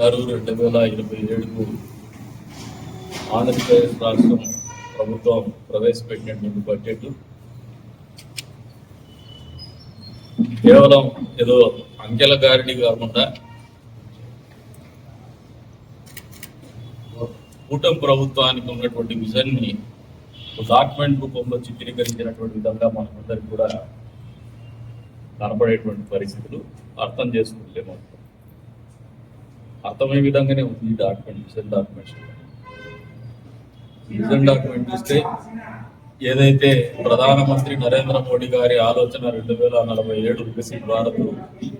ఆరు రెండు వేల ఇరవై ఏడుకు ఆంధ్రప్రదేశ్ రాష్ట్రం ప్రభుత్వం ప్రవేశపెట్టినటువంటి బడ్జెట్ కేవలం ఏదో అంకెల గారిడి కాకుండా కూటమి ప్రభుత్వానికి ఉన్నటువంటి విజన్ని డాక్యుమెంట్ రూపంలో చిత్రీకరించినటువంటి విధంగా మనకందరికి కూడా కనపడేటువంటి పరిస్థితులు అర్థం చేసుకుంటేమో అర్థమయ్యే విధంగానే ఉంది ఈ document vision document vision document చూస్తే ఏదైతే ప్రధానమంత్రి నరేంద్ర మోడీ గారి ఆలోచన రెండు వేల నలభై ఏడు వికసిత్ భారత్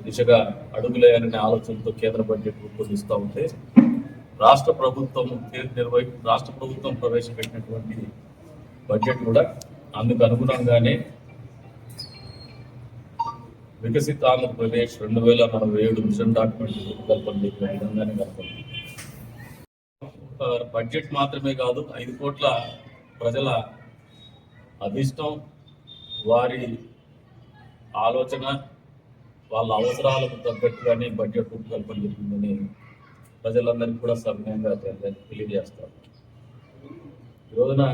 దిశగా అడుగులేయననే ఆలోచనతో కేంద్ర బడ్జెట్ రూపొందిస్తూ ఉంటే రాష్ట్ర ప్రభుత్వం నిర్వహి రాష్ట్ర ప్రభుత్వం ప్రవేశపెట్టినటువంటి బడ్జెట్ కూడా అందుకు అనుగుణంగానే వికసిత ఆంధ్రప్రదేశ్ రెండు వేల నలభై ఏడు మిషన్ డాక్యుమెంట్ రూపకల్పన విధంగానే కనపడింది బడ్జెట్ మాత్రమే కాదు ఐదు కోట్ల ప్రజల అభిష్టం వారి ఆలోచన వాళ్ళ అవసరాలకు తగ్గట్టుగానే బడ్జెట్ రూపకల్పన జరిగిందని ప్రజలందరికీ కూడా సవినయంగా తెలియజేస్తారు ఈ రోజున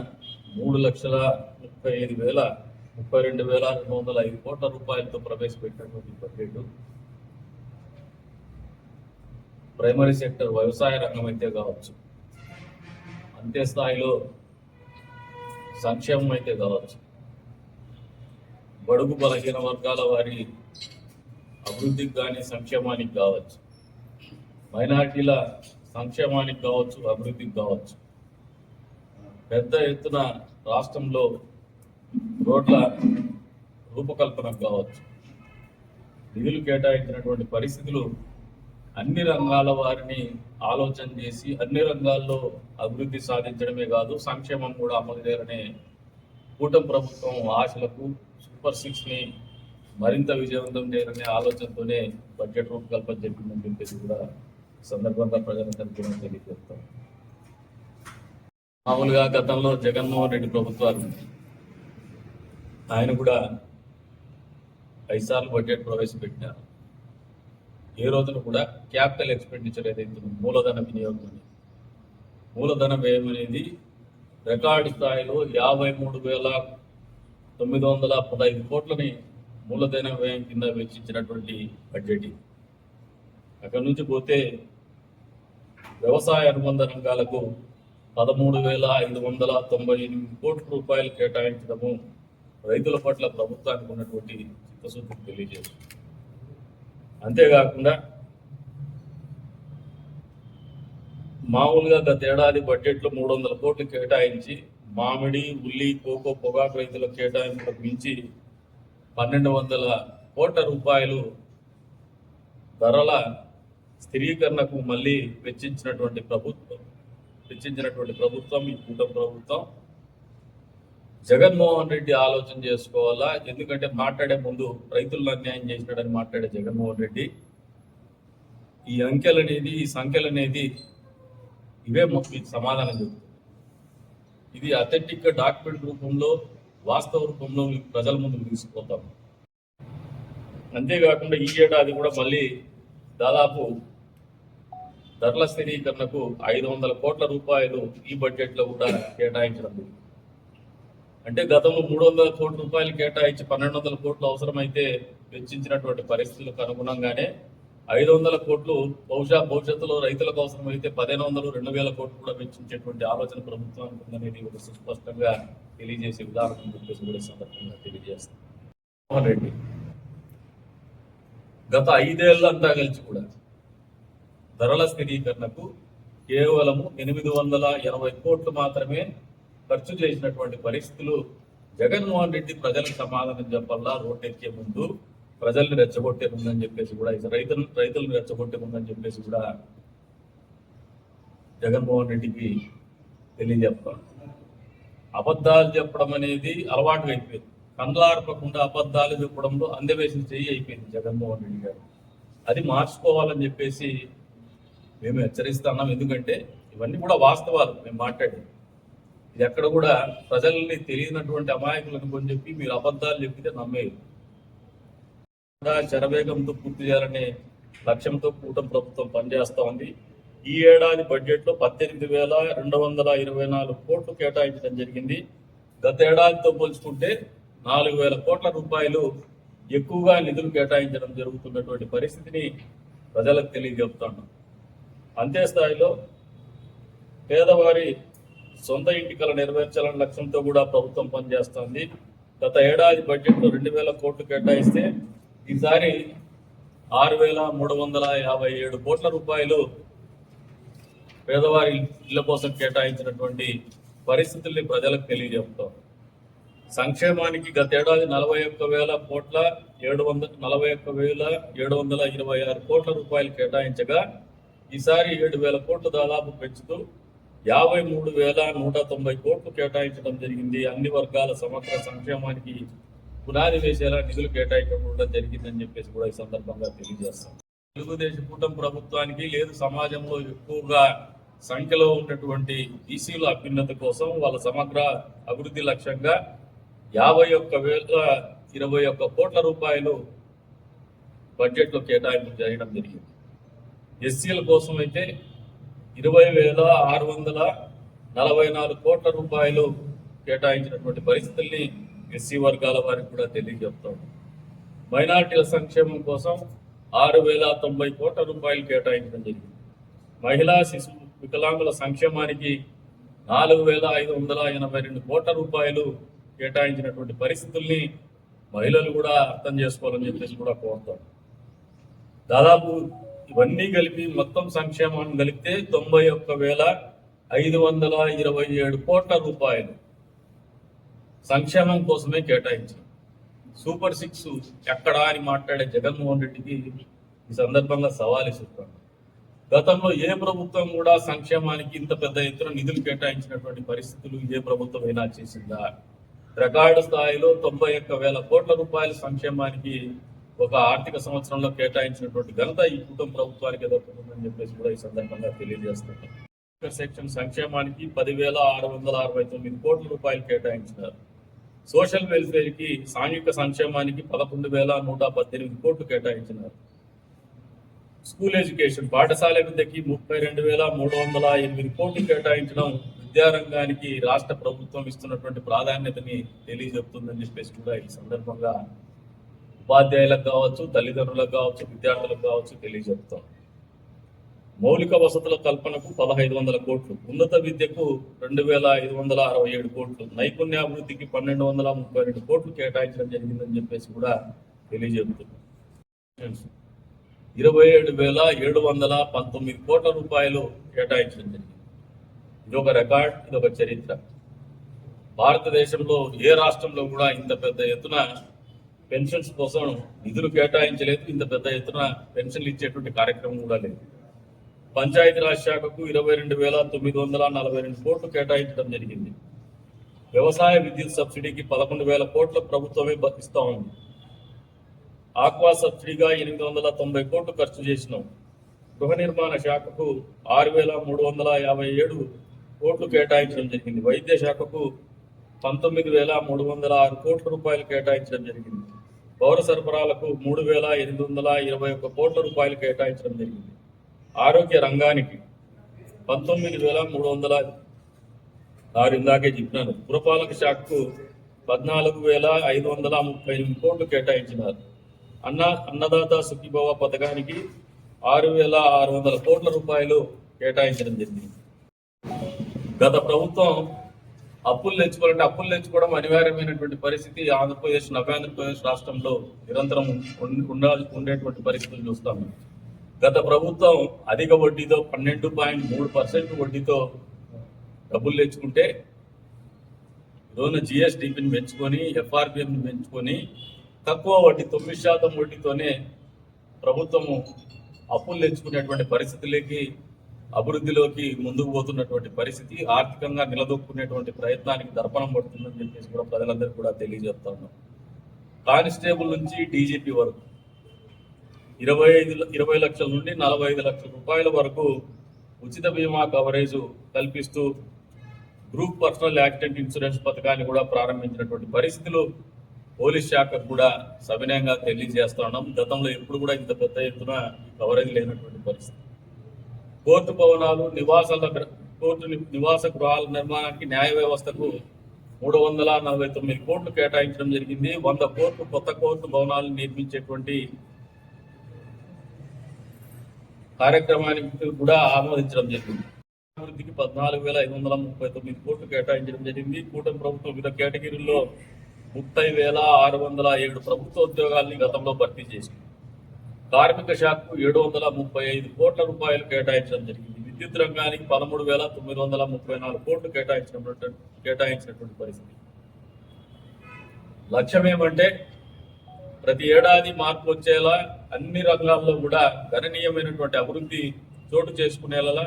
మూడు లక్షల ముప్పై ఐదు వేల ముప్పై రెండు వేల రెండు వందల ఐదు కోట్ల రూపాయలతో ప్రవేశపెట్టినటువంటి బడ్జెట్ ప్రైమరీ సెక్టర్ వ్యవసాయ రంగం అయితే కావచ్చు. అంతే స్థాయిలో సంక్షేమం అయితే కావచ్చు. బడుగు బలహీన వర్గాల వారి అభివృద్ధికి కానీ సంక్షేమానికి కావచ్చు. మైనార్టీల సంక్షేమానికి కావచ్చు అభివృద్ధికి కావచ్చు. పెద్ద ఎత్తున రాష్ట్రంలో రోడ్ల రూపకల్పనకు కావచ్చు. నిధులు కేటాయించినటువంటి పరిస్థితులు అన్ని రంగాల వారిని ఆలోచన చేసి అన్ని రంగాల్లో అభివృద్ధి సాధించడమే కాదు సంక్షేమం కూడా అమలు చేయాలనే కూటమి ప్రభుత్వం ఆశలకు సూపర్ సిక్స్ని మరింత విజయవంతం చేయాలనే ఆలోచనతోనే బడ్జెట్ రూపకల్పన చెప్పిందని చెప్పేసి కూడా సందర్భంగా ప్రజలందరికీ తెలియజేస్తాం. మామూలుగా గతంలో జగన్మోహన్ రెడ్డి ప్రభుత్వాలు ఆయన కూడా ఐదు బడ్జెట్ ప్రవేశపెట్టినారు ఏ రోజున కూడా క్యాపిటల్ ఎక్స్పెండిచర్ ఏదైతే మూలధన వినియోగం అనేది. మూలధన వ్యయం అనేది రికార్డు స్థాయిలో యాభై మూడు వేల తొమ్మిది వందల పదహైదు కోట్లని మూలధన వ్యయం కింద వెచ్చించినటువంటి బడ్జెట్ అక్కడి నుంచి పోతే వ్యవసాయ అనుబంధ రంగాలకు పదమూడు వేల ఐదు వందల తొంభై ఎనిమిది కోట్ల రూపాయలు కేటాయించడము రైతుల పట్ల ప్రభుత్వానికి ఉన్నటువంటి చిత్తశుద్ధిని తెలియజేస్తుంది. అంతేకాకుండా మామూలుగా గత ఏడాది బడ్జెట్లో మూడు వందల కోట్లు కేటాయించి మామిడి ఉల్లి కోకో పొగాకు రైతుల కేటాయింపులకు మించి పన్నెండు వందల కోట్ల రూపాయలు ధరల స్థిరీకరణకు మళ్ళీ వెచ్చించినటువంటి ప్రభుత్వం వెచ్చించినటువంటి ప్రభుత్వం ఈ కూటమి ప్రభుత్వం జగన్మోహన్ రెడ్డి ఆలోచన చేసుకోవాలా? ఎందుకంటే మాట్లాడే ముందు రైతులను అన్యాయం చేసినాడని మాట్లాడే జగన్మోహన్ రెడ్డి. ఈ అంకెలు అనేది ఈ సంఖ్యలు అనేది ఇవే మొత్తం మీకు సమాధానం చెబుతుంది ఇది అథెంటిక్ డాక్యుమెంట్ రూపంలో వాస్తవ రూపంలో మీకు ప్రజల ముందుకు తీసుకుపోతాం. అంతేకాకుండా ఈ ఏడాది కూడా మళ్ళీ దాదాపు ధరల స్థిరీకరణకు ఐదు వందల కోట్ల రూపాయలు ఈ బడ్జెట్లో కూడా కేటాయించడం జరిగింది. అంటే గతంలో మూడు వందల కోట్ల రూపాయలు కేటాయించి పన్నెండు వందల కోట్లు అవసరమైతే వెచ్చించినటువంటి పరిస్థితులకు అనుగుణంగానే ఐదు వందల కోట్లు బహుశా భవిష్యత్తులో రైతులకు అవసరమైతే పదిహేను వందలు రెండు వేల కోట్లు కూడా వెచ్చించేటువంటి ఆలోచన ప్రభుత్వానికి ఉందనేది ఒక సుస్పష్టంగా తెలియజేసే ఉదాహరణ చెప్పేసి కూడా సందర్భంగా తెలియజేస్తాం. మోహన్ రెడ్డి. గత ఐదేళ్ళంతా కలిసి కూడా ధరల స్థిరీకరణకు కేవలము ఎనిమిది వందల ఎనభై కోట్లు మాత్రమే ఖర్చు చేసినటువంటి పరిస్థితులు జగన్మోహన్ రెడ్డి ప్రజలకు సమాధానం చెప్పాలా? రోడ్డెక్కే ముందు ప్రజల్ని రెచ్చగొట్టే ముందని చెప్పేసి కూడా ఈ రైతులు రైతులను రెచ్చగొట్టే ముందని చెప్పేసి కూడా జగన్మోహన్ రెడ్డికి తెలియజెప్తాం అబద్ధాలు చెప్పడం అనేది అలవాటు అయిపోయింది. కండ్లార్పకుండా అబద్ధాలు చెప్పడంలో అందవేసిన చెయ్యి అయిపోయింది జగన్మోహన్ రెడ్డి గారు. అది మార్చుకోవాలని చెప్పేసి మేము హెచ్చరిస్తున్నాం. ఎందుకంటే ఇవన్నీ కూడా వాస్తవాలు. మేము మాట్లాడేది. ఇది ఎక్కడ కూడా ప్రజల్ని తెలియనటువంటి అమాయకులను కొని చెప్పి మీరు అబద్ధాలు చెప్పితే నమ్మేది శరవేగంతో పూర్తి చేయాలనే లక్ష్యంతో కూటమి ప్రభుత్వం పనిచేస్తా ఉంది. ఈ ఏడాది బడ్జెట్లో పద్దెనిమిది వేల రెండు వందల ఇరవై నాలుగు కోట్లు కేటాయించడం జరిగింది. గత ఏడాదితో పోల్చుకుంటే నాలుగు వేల కోట్ల రూపాయలు ఎక్కువగా నిధులు కేటాయించడం జరుగుతున్నటువంటి పరిస్థితిని ప్రజలకు తెలియజెప్తున్నాం అంతే స్థాయిలో పేదవారి సొంత ఇంటి కల నెరవేర్చాలనే లక్ష్యంతో కూడా ప్రభుత్వం పనిచేస్తోంది. గత ఏడాది బడ్జెట్లో రెండు వేల కోట్లు కేటాయిస్తే ఈసారి ఆరు వేల మూడు వందల యాభై ఏడు కోట్ల రూపాయలు పేదవారి ఇళ్ళ కోసం కేటాయించినటువంటి పరిస్థితుల్ని ప్రజలకు తెలియజేస్తాం సంక్షేమానికి గతేడాది నలభై ఒక్క వేల కోట్ల ఏడు వందల నలభై ఒక్క వేల ఏడు వందల ఇరవై ఆరు కోట్ల రూపాయలు కేటాయించగా ఈసారి ఏడు వేల కోట్లు దాదాపు పెంచుతూ యాభై మూడు వేల నూట తొంభై కోట్లు కేటాయించడం జరిగింది. అన్ని వర్గాల సమగ్ర సంక్షేమానికి పునాది వేసేలా నిధులు కేటాయించడం జరిగిందని చెప్పేసి కూడా ఈ సందర్భంగా తెలియజేస్తాం. తెలుగుదేశం కూటమి ప్రభుత్వానికి లేదు సమాజంలో ఎక్కువగా సంఖ్యలో ఉన్నటువంటి బీసీల అభ్యున్నత కోసం వాళ్ళ సమగ్ర అభివృద్ధి లక్ష్యంగా యాభై ఒక్క వేల ఇరవై ఒక్క కోట్ల రూపాయలు బడ్జెట్లో కేటాయింపు చేయడం జరిగింది. ఎస్సీల కోసం అయితే ఇరవై వేల ఆరు వందల నలభై నాలుగు కోట్ల రూపాయలు కేటాయించినటువంటి పరిస్థితుల్ని ఎస్సీ వర్గాల వారికి కూడా తెలియజెప్తాం మైనార్టీల సంక్షేమం కోసం ఆరు వేల తొంభై కోట్ల రూపాయలు కేటాయించడం జరిగింది. మహిళా శిశు వికలాంగుల సంక్షేమానికి నాలుగు వేల ఐదు వందల ఎనభై రెండు కోట్ల రూపాయలు కేటాయించినటువంటి పరిస్థితుల్ని మహిళలు కూడా అర్థం చేసుకోవాలని చెప్పేసి కూడా కోరుతాం. దాదాపు ఇవన్నీ కలిపి మొత్తం సంక్షేమాన్ని కలిపితే తొంభై ఒక్క వేల ఐదు వందల ఇరవై ఏడు కోట్ల రూపాయలు సంక్షేమం కోసమే కేటాయించాం. సూపర్ సిక్స్ ఎక్కడా అని మాట్లాడే జగన్మోహన్ రెడ్డికి ఈ సందర్భంగా సవాలు ఇస్తున్నాను గతంలో ఏ ప్రభుత్వం కూడా సంక్షేమానికి ఇంత పెద్ద ఎత్తున నిధులు కేటాయించినటువంటి పరిస్థితులు ఏ ప్రభుత్వం అయినా చేసిందా? రికార్డు స్థాయిలో తొంభై ఒక్క వేల కోట్ల రూపాయల సంక్షేమానికి ఒక ఆర్థిక సంవత్సరంలో కేటాయించినటువంటి ఘనత ఈ కుటుంబ ప్రభుత్వానికి దక్కుతుందని చెప్పేసి కూడా ఈ సందర్భంగా తెలియజేస్తున్నాం. సెక్షన్ సంక్షేమానికి పదివేల ఆరు వందల అరవై తొమ్మిది కోట్ల రూపాయలు కేటాయించినారు. సోషల్ వెల్ఫేర్కి సాంఘిక సంక్షేమానికి పదకొండు వేల నూట పద్దెనిమిది కోట్లు కేటాయించినారు. స్కూల్ ఎడ్యుకేషన్ పాఠశాల విద్యకి ముప్పై రెండు వేల మూడు వందల ఎనిమిది కోట్లు కేటాయించడం విద్యారంగానికి రాష్ట్ర ప్రభుత్వం ఇస్తున్నటువంటి ప్రాధాన్యతని తెలియజెప్తుందని చెప్పేసి కూడా ఈ సందర్భంగా ఉపాధ్యాయులకు కావచ్చు తల్లిదండ్రులకు కావచ్చు విద్యార్థులకు కావచ్చు తెలియజెప్తాం. మౌలిక వసతుల కల్పనకు పదహైదు వందల కోట్లు ఉన్నత విద్యకు రెండు వేల ఐదు వందల అరవై ఏడు కోట్లు నైపుణ్యాభివృద్ధికి పన్నెండు వందల ముప్పై రెండు కోట్లు కేటాయించడం జరిగిందని చెప్పేసి కూడా తెలియజేస్తున్నాం ఇరవై ఏడు వేల ఏడు వందల పంతొమ్మిది కోట్ల రూపాయలు కేటాయించడం జరిగింది. ఇది ఒక రికార్డ్ ఇది ఒక చరిత్ర. భారతదేశంలో ఏ రాష్ట్రంలో కూడా ఇంత పెద్ద ఎత్తున పెన్షన్స్ కోసం నిధులు కేటాయించలేదు. ఇంత పెద్ద ఎత్తున పెన్షన్లు ఇచ్చేటువంటి కార్యక్రమం కూడా లేదు. పంచాయతీరాజ్ శాఖకు ఇరవై రెండు వేల తొమ్మిది వందల నలభై రెండు కోట్లు కేటాయించడం జరిగింది. వ్యవసాయ విద్యుత్ సబ్సిడీకి పదకొండు వేల కోట్ల ప్రభుత్వమే ఇస్తా ఉంది. ఆక్వా సబ్సిడీగా ఎనిమిది వందల తొంభై కోట్లు ఖర్చు చేసినాం. గృహ నిర్మాణ శాఖకు ఆరు వేల మూడు వందల యాభై ఏడు కోట్లు కేటాయించడం జరిగింది. వైద్య శాఖకు పంతొమ్మిది వేల మూడు వందల ఆరు కోట్ల రూపాయలు కేటాయించడం జరిగింది. పౌర సరఫరాలకు మూడు వేల ఎనిమిది వందల ఇరవై ఒక్క కోట్ల రూపాయలు కేటాయించడం జరిగింది. ఆరోగ్య రంగానికి పంతొమ్మిది వేల మూడు వందల ఆరు ఇందాకే చెప్పినాను. పురపాలక శాఖకు పద్నాలుగు వేల ఐదు వందల ముప్పై ఎనిమిది కోట్లు కేటాయించినారు. అన్న అన్నదాత సుఖీభవ పథకానికి ఆరు వేల ఆరు వందల కోట్ల రూపాయలు కేటాయించడం జరిగింది. గత ప్రభుత్వం అప్పులు తెచ్చుకోవాలంటే అప్పులు తెచ్చుకోవడం అనివార్యమైనటువంటి పరిస్థితి. ఆంధ్రప్రదేశ్ నవ్యాంధ్రప్రదేశ్ రాష్ట్రంలో నిరంతరం ఉండాల్సి ఉండేటువంటి పరిస్థితులు చూస్తాము గత ప్రభుత్వం అధిక వడ్డీతో పన్నెండు పాయింట్ మూడు పర్సెంట్ వడ్డీతో డబ్బులు తెచ్చుకుంటే ఈరోజు జిఎస్డిపిని పెంచుకొని ఎఫ్ఆర్బిఎంని పెంచుకొని తక్కువ వడ్డీ తొమ్మిది శాతం వడ్డీతోనే ప్రభుత్వము అప్పులు తెచ్చుకునేటువంటి పరిస్థితులకి అభివృద్ధిలోకి ముందుకు పోతున్నటువంటి పరిస్థితి ఆర్థికంగా నిలదొక్కునేటువంటి ప్రయత్నానికి దర్పణం పడుతుందని చెప్పేసి కూడా ప్రజలందరికీ కూడా తెలియజేస్తా ఉన్నాం. కానిస్టేబుల్ నుంచి డీజీపీ వరకు ఇరవై ఐదు ఇరవై లక్షల నుండి నలభై ఐదు లక్షల రూపాయల వరకు ఉచిత బీమా కవరేజ్ కల్పిస్తూ గ్రూప్ పర్సనల్ యాక్సిడెంట్ ఇన్సూరెన్స్ పథకాన్ని కూడా ప్రారంభించినటువంటి పరిస్థితులు పోలీస్ శాఖకు కూడా సవినయంగా తెలియజేస్తా ఉన్నాం. గతంలో ఎప్పుడు కూడా ఇంత పెద్ద ఎత్తున కవరేజ్ లేనటువంటి పరిస్థితి. కోర్టు భవనాలు నివాసాల కోర్టు నివాస గృహాల నిర్మాణానికి న్యాయ వ్యవస్థకు మూడు వందల నలభై తొమ్మిది కోట్లు కేటాయించడం జరిగింది. వంద కోట్లు కొత్త కోర్టు భవనాలు నిర్మించేటువంటి కార్యక్రమానికి కూడా ఆమోదించడం జరిగింది. అభివృద్ధికి పద్నాలుగు వేల ఐదు వందల ముప్పై తొమ్మిది కోట్లు కేటాయించడం జరిగింది. కూటమి ప్రభుత్వం వివిధ కేటగిరీల్లో ముప్పై వేల ఆరు వందల ఏడు ప్రభుత్వ ఉద్యోగాల్ని గతంలో భర్తీ చేసింది. కార్మిక శాఖకు ఏడు వందల ముప్పై ఐదు కోట్ల రూపాయలు కేటాయించడం జరిగింది. విద్యుత్ రంగానికి పదమూడు వేల తొమ్మిది వందల ముప్పై నాలుగు కోట్లు కేటాయించినటువంటి కేటాయించినటువంటి పరిస్థితి. లక్ష్యం ఏమంటే ప్రతి ఏడాది మార్పు వచ్చేలా అన్ని రంగాల్లో కూడా గణనీయమైనటువంటి అభివృద్ధి చోటు చేసుకునేలా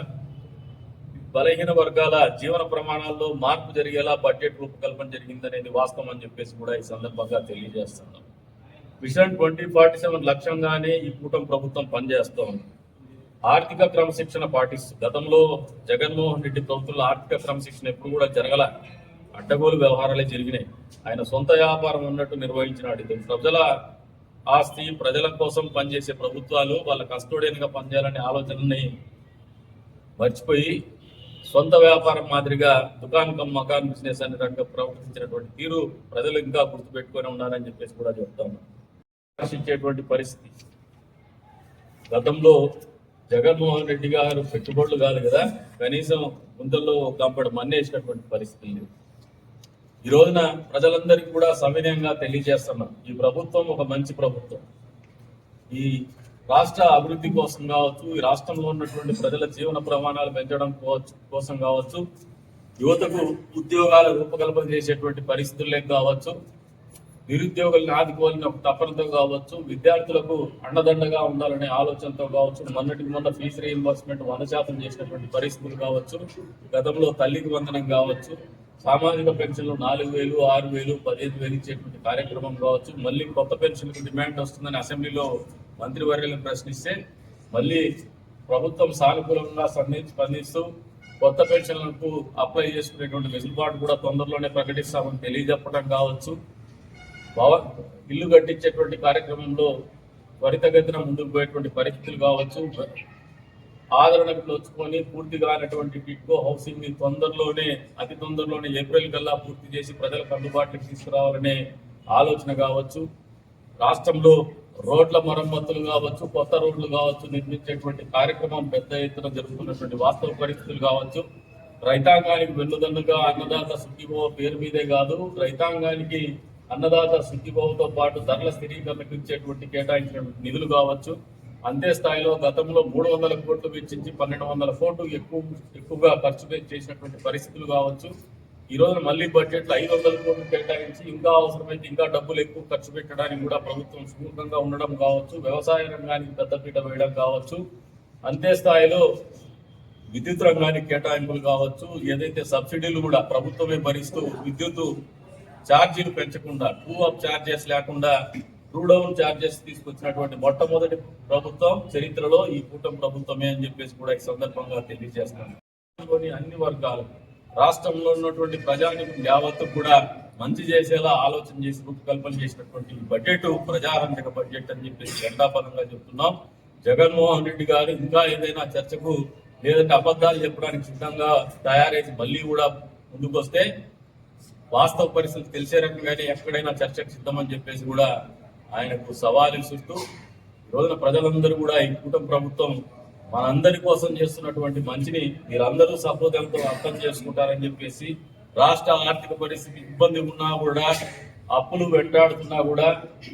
బలహీన వర్గాల జీవన ప్రమాణాల్లో మార్పు జరిగేలా బడ్జెట్ రూపకల్పన జరిగిందనేది వాస్తవం అని చెప్పేసి కూడా ఈ సందర్భంగా తెలియజేస్తున్నాం. మిషన్ ట్వంటీ ఫార్టీ సెవెన్ లక్ష్యంగానే ఈ కూటమి ప్రభుత్వం పనిచేస్తోంది. ఆర్థిక క్రమశిక్షణ పాటిస్తూ గతంలో జగన్మోహన్ రెడ్డి ప్రభుత్వంలో ఆర్థిక క్రమశిక్షణ ఎప్పుడు కూడా జరగల అడ్డగోలు వ్యవహారాలే జరిగినాయి. ఆయన సొంత వ్యాపారం ఉన్నట్టు నిర్వహించినాడు. ఇది ప్రజల ఆస్తి ప్రజల కోసం పనిచేసే ప్రభుత్వాలు వాళ్ళ కస్టోడియన్గా పనిచేయాలనే ఆలోచనని మర్చిపోయి సొంత వ్యాపారం మాదిరిగా దుకాణకం మకాన్ బిజినెస్ అనే రకంగా ప్రవర్తించినటువంటి తీరు ప్రజలు ఇంకా గుర్తుపెట్టుకొని ఉన్నారని చెప్పేసి కూడా చెప్తాను ఆకర్షించేటువంటి పరిస్థితి. గతంలో జగన్మోహన్ రెడ్డి గారు పెట్టుబడులు కాదు కదా కనీసం గుంతల్లో కంపడు మన్నేసినటువంటి పరిస్థితి లేదు ఈ రోజున ప్రజలందరికీ కూడా సవినయంగా తెలియజేస్తున్నాం ఈ ప్రభుత్వం ఒక మంచి ప్రభుత్వం. ఈ రాష్ట్ర అభివృద్ధి కోసం కావచ్చు ఈ రాష్ట్రంలో ఉన్నటువంటి ప్రజల జీవన ప్రమాణాలు పెంచడం కోసం కావచ్చు యువతకు ఉద్యోగాల రూపకల్పన చేసేటువంటి పరిస్థితుల్లో కావచ్చు నిరుద్యోగులను ఆదుకోవాలని ఒక తపనతో కావచ్చు విద్యార్థులకు అండదండగా ఉండాలనే ఆలోచనతో కావచ్చు మొన్నటికి మొన్న ఫీజు రీఇంబర్స్మెంట్ వంద శాతం చేసినటువంటి పరిస్థితులు కావచ్చు గతంలో తల్లికి వందనం కావచ్చు సామాజిక పెన్షన్లు నాలుగు వేలు ఆరు వేలు పదిహేను వేలు ఇచ్చేటువంటి కార్యక్రమం కావచ్చు మళ్ళీ కొత్త పెన్షన్లకు డిమాండ్ వస్తుందని అసెంబ్లీలో మంత్రివర్యులను ప్రశ్నిస్తే మళ్ళీ ప్రభుత్వం సానుకూలంగా స్పందించి స్పందిస్తూ కొత్త పెన్షన్లకు అప్లై చేసుకునేటువంటి వెసులుబాటు కూడా తొందరలోనే ప్రకటిస్తామని తెలియజెప్పడం కావచ్చు. భవ ఇల్లు కట్టించేటువంటి కార్యక్రమంలో త్వరితగతిన ముందుకు పోయేటువంటి పరిస్థితులు కావచ్చు. ఆదరణకు నోచుకొని పూర్తి కానటువంటి టిట్కో హౌసింగ్ని తొందరలోనే అతి తొందరలోనే ఏప్రిల్ కల్లా పూర్తి చేసి ప్రజలకు అందుబాటులోకి తీసుకురావాలనే ఆలోచన కావచ్చు. రాష్ట్రంలో రోడ్ల మరమ్మతులు కావచ్చు కొత్త రోడ్లు కావచ్చు నిర్మించేటువంటి కార్యక్రమం పెద్ద ఎత్తున జరుగుతున్నటువంటి వాస్తవ పరిస్థితులు కావచ్చు. రైతాంగానికి వెన్నుదన్నుగా అన్నదాత సుఖీభవ పేరు మీదే కాదు. రైతాంగానికి అన్నదాత సుఖీభవతో పాటు ధరల స్థిరీకరణకు ఇచ్చేటువంటి కేటాయించినటువంటి నిధులు కావచ్చు. అంతే స్థాయిలో గతంలో మూడు వందల కోట్లు వెచ్చించి పన్నెండు వందల కోట్లు ఎక్కువ ఎక్కువగా ఖర్చు చేసినటువంటి పరిస్థితులు కావచ్చు. ఈ మళ్ళీ బడ్జెట్లో ఐదు వందల కోట్లు కేటాయించి ఇంకా అవసరమైతే ఇంకా డబ్బులు ఎక్కువ ఖర్చు పెట్టడానికి కూడా ప్రభుత్వం సుముఖంగా ఉండడం కావచ్చు. వ్యవసాయ రంగానికి పెద్దపీట వేయడం కావచ్చు. అంతే స్థాయిలో విద్యుత్ రంగానికి కేటాయింపులు కావచ్చు. ఏదైతే సబ్సిడీలు కూడా ప్రభుత్వమే భరిస్తూ విద్యుత్ ఛార్జీలు పెంచకుండా టూ అప్ ఛార్జెస్ లేకుండా టూ డౌన్ ఛార్జెస్ తీసుకొచ్చినటువంటి మొట్టమొదటి ప్రభుత్వం చరిత్రలో ఈ కూటమి ప్రభుత్వమే అని చెప్పేసి కూడా ఈ సందర్భంగా తెలియజేస్తాను. అన్ని వర్గాలు రాష్ట్రంలో ఉన్నటువంటి ప్రజానికి యావత్తు కూడా మంచి చేసేలా ఆలోచన చేసి రూపకల్పన చేసినటువంటి బడ్జెట్ ప్రజారంజక బడ్జెట్ అని చెప్పేసి ఎండాపదంగా చెప్తున్నాం. జగన్మోహన్ రెడ్డి గారు ఇంకా ఏదైనా చర్చకు లేదంటే అబద్ధాలు చెప్పడానికి సిద్ధంగా తయారైసి మళ్ళీ కూడా ముందుకొస్తే వాస్తవ పరిస్థితి తెలిసే రకంగానే ఎక్కడైనా చర్చకు సిద్ధమని చెప్పేసి కూడా ఆయనకు సవాలు ఇస్తూ రోజున ప్రజలందరూ కూడా ఈ కూటమి ప్రభుత్వం మనందరి కోసం చేస్తున్నటువంటి మంచిని మీరందరూ సహృదయంతో అర్థం చేసుకుంటారని చెప్పేసి రాష్ట్ర ఆర్థిక పరిస్థితి ఇబ్బంది ఉన్నా కూడా అప్పులు వెంటాడుతున్నా కూడా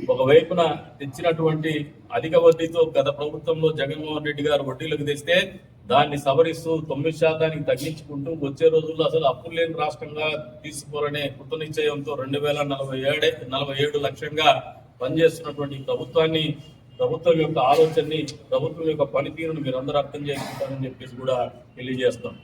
ఒకవైపున తెచ్చినటువంటి అధిక వడ్డీతో గత ప్రభుత్వంలో జగన్మోహన్ రెడ్డి గారు వడ్డీలకు తెస్తే దాన్ని సవరిస్తూ తొమ్మిది శాతానికి తగ్గించుకుంటూ వచ్చే రోజుల్లో అసలు అప్పులు లేని రాష్ట్రంగా తీసుకోవాలనే కృత నిశ్చయంతో రెండు వేల నలభై ఏడే నలభై ఏడు లక్ష్యంగా పనిచేస్తున్నటువంటి ప్రభుత్వాన్ని ప్రభుత్వం యొక్క ఆలోచనని ప్రభుత్వం యొక్క పనితీరును మీరందరూ అర్థం చేసుకుంటారని చెప్పేసి కూడా తెలియజేస్తాం.